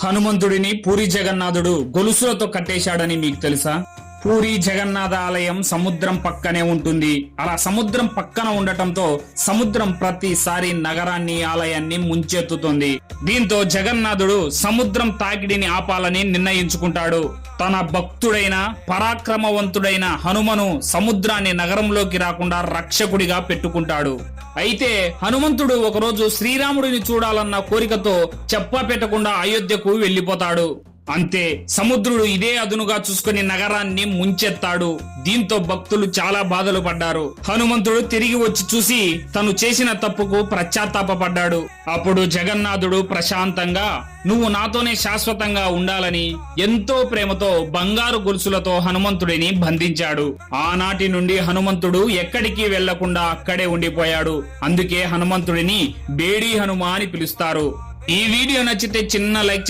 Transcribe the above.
హనుమంతుడిని పూరి జగన్నాథుడు గొలుసులతో కట్టేశాడని మీకు తెలుసా? పూరి జగన్నాథ ఆలయం సముద్రం పక్కనే ఉంటుంది. అలా సముద్రం పక్కన ఉండటంతో సముద్రం ప్రతిసారి నగరాన్ని ఆలయాన్ని ముంచెత్తుతుంది. దీంతో జగన్నాథుడు సముద్రం తాకిడిని ఆపాలని నిర్ణయించుకుంటాడు. తన భక్తుడైన పరాక్రమవంతుడైన హనుమను సముద్రాన్ని నగరంలోకి రాకుండా రక్షకుడిగా పెట్టుకుంటాడు. అయితే హనుమంతుడు ఒకరోజు శ్రీరాముడిని చూడాలన్న కోరికతో చెప్ప పెట్టకుండా అయోధ్యకు వెళ్ళిపోతాడు అంతే సముద్రుడు ఇదే అదునుగా చూసుకుని నగరాన్ని ముంచెత్తాడు. దీంతో భక్తులు చాలా బాధలు పడ్డారు. హనుమంతుడు తిరిగి వచ్చి చూసి తను చేసిన తప్పుకు పశ్చాత్తాపడ్డాడు అప్పుడు జగన్నాథుడు ప్రశాంతంగా నువ్వు నాతోనే శాశ్వతంగా ఉండాలని ఎంతో ప్రేమతో బంగారు గొలుసులతో హనుమంతుడిని బంధించాడు. ఆనాటి నుండి హనుమంతుడు ఎక్కడికి వెళ్ళకుండా అక్కడే ఉండిపోయాడు. అందుకే హనుమంతుడిని బేడీ హనుమ అని పిలుస్తారు. ఈ వీడియో నచ్చితే చిన్న లైక్